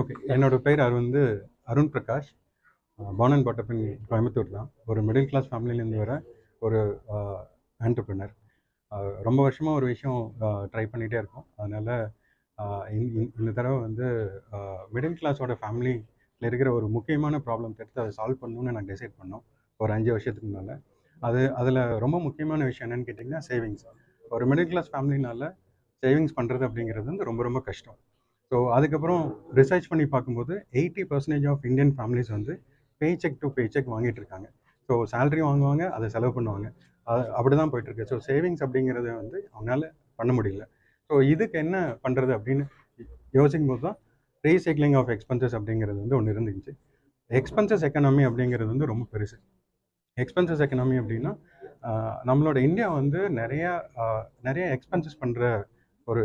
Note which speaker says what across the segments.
Speaker 1: Okay. என்னோட பேர் Arun Arun Prakash. Born and Coimbatore தான். ஒரு மிடில் கிளாஸ் ஃபேமிலியிலேருந்து வர ஒரு ஆண்டர்பிரினர் ரொம்ப வருஷமாக ஒரு விஷயம் ட்ரை பண்ணிகிட்டே இருக்கோம். அதனால் இந்த தடவை வந்து மிடில் கிளாஸோட ஃபேமிலியில் இருக்கிற ஒரு முக்கியமான ப்ராப்ளம் எடுத்து அதை சால்வ் பண்ணணும்னு நான் டிசைட் பண்ணோம். ஒரு அஞ்சு வருஷத்துக்கு முன்னால் அது அதில் ரொம்ப முக்கியமான விஷயம் என்னென்னு கேட்டிங்கன்னா சேவிங்ஸ் ஒரு மிடில் கிளாஸ் ஃபேமிலினால சேவிங்ஸ் பண்ணுறது அப்படிங்கிறது வந்து ரொம்ப ரொம்ப கஷ்டம். ஸோ அதுக்கப்புறம் ரிசர்ச் பண்ணி பார்க்கும்போது eighty percentage of Indian families வந்து pay check to pay check வாங்கிட்டு இருக்காங்க. ஸோ சேலரி வாங்குவாங்க அதை செலவு பண்ணுவாங்க. அது அப்படி தான் போயிட்டுருக்கு. ஸோ சேவிங்ஸ் அப்படிங்கிறத வந்து அவங்களால பண்ண முடியல. ஸோ இதுக்கு என்ன பண்ணுறது அப்படின்னு யோசிக்கும் போது தான் ரீசைக்ளிங் ஆஃப் எக்ஸ்பென்சஸ் அப்படிங்கிறது வந்து ஒன்று இருந்துச்சு. எக்ஸ்பென்சஸ் எக்கனாமி அப்படிங்கிறது வந்து ரொம்ப பெருசு. எக்ஸ்பென்சஸ் எக்கனாமி அப்படின்னா நம்மளோட இந்தியா வந்து நிறையா நிறைய எக்ஸ்பென்சஸ் பண்ணுற ஒரு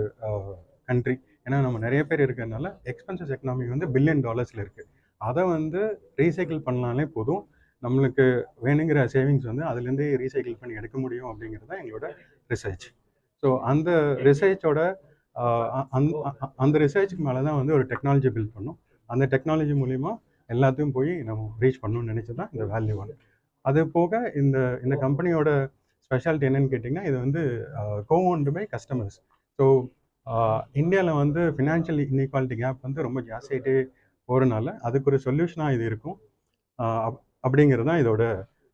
Speaker 1: கண்ட்ரி ஏன்னா நம்ம நிறைய பேர் இருக்கிறதுனால எக்ஸ்பென்சஸ் எக்கனாமி வந்து பில்லியன் டாலர்ஸில் இருக்குது அதை வந்து ரீசைக்கிள் பண்ணாலே போதும். நம்மளுக்கு வேணுங்கிற சேவிங்ஸ் வந்து அதுலேருந்தே ரீசைக்கிள் பண்ணி எடுக்க முடியும் அப்படிங்கிறது தான் எங்களோட ரிசர்ச் ஸோ அந்த ரிசர்ச்சோட அந்த ரிசர்ச்சுக்கு மேலே தான் வந்து ஒரு டெக்னாலஜி பில்ட் பண்ணோம். அந்த டெக்னாலஜி மூலிமா எல்லாத்தையும் போய் நம்ம ரீச் பண்ணணும்னு நினச்சி தான் இந்த வேல்யூ ஒன் அது போக இந்த இந்த கம்பெனியோட ஸ்பெஷாலிட்டி என்னன்னு கேட்டிங்கன்னா இது வந்து co owned by customers so இந்தியாவில் வந்து ஃபினான்ஷியல் இன்இக்வாலிட்டி கேப் வந்து ரொம்ப ஜாஸ்தியாகிட்டே போகிறனால அதுக்கு ஒரு சொல்யூஷனாக இது இருக்கும். அப்படிங்கிறது தான் இதோட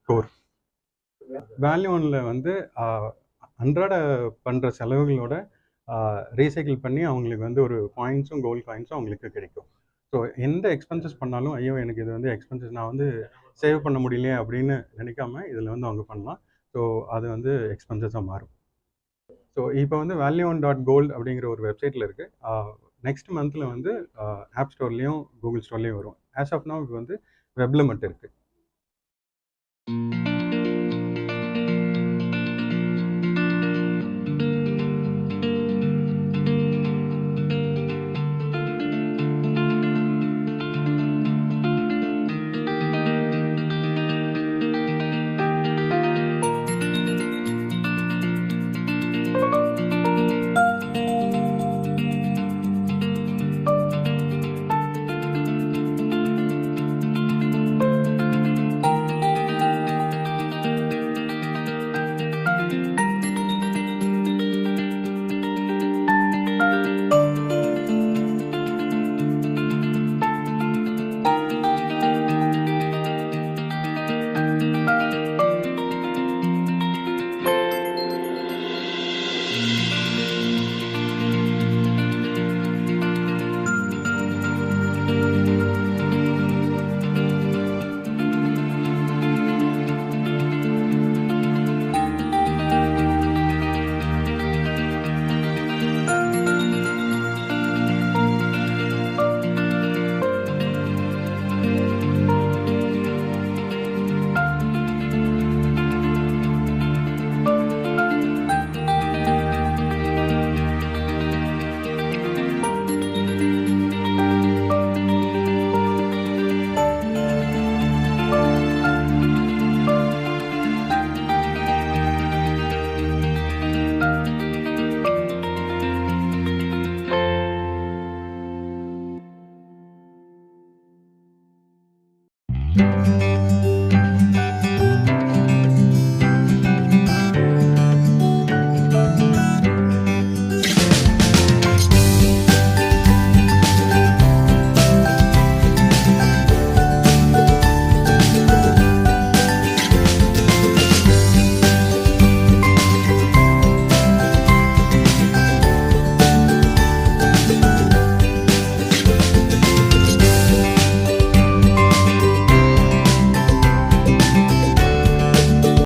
Speaker 1: கோர் வேல்யூ ஒன்ல வந்து அன்றாட பண்ணுற செலவுகளோட ரீசைக்கிள் பண்ணி அவங்களுக்கு வந்து ஒரு பாயிண்ட்ஸும் கோல்ட் காயின்ஸும் அவங்களுக்கு கிடைக்கும். ஸோ எந்த எக்ஸ்பென்சஸ் பண்ணாலும் ஐயோ எனக்கு இது வந்து எக்ஸ்பென்சஸ் நான் வந்து சேவ் பண்ண முடியலையே அப்படின்னு நினைக்காம இதில் வந்து அவங்க பண்ணலாம். ஸோ அது வந்து எக்ஸ்பென்சஸாக மாறும். ஸோ இப்போ வந்து வேல்யூ ஒன் டாட் கோல்டு அப்படிங்கிற ஒரு வெப்சைட்டில் இருக்குது நெக்ஸ்ட் மந்தில் வந்து ஆப் ஸ்டோர்லேயும் கூகுள் ஸ்டோர்லேயும் வரும். ஆஸ் ஆஃப் நவ் இப்போ வந்து வெப்பில் மட்டும் இருக்குது Thank you. Thank you.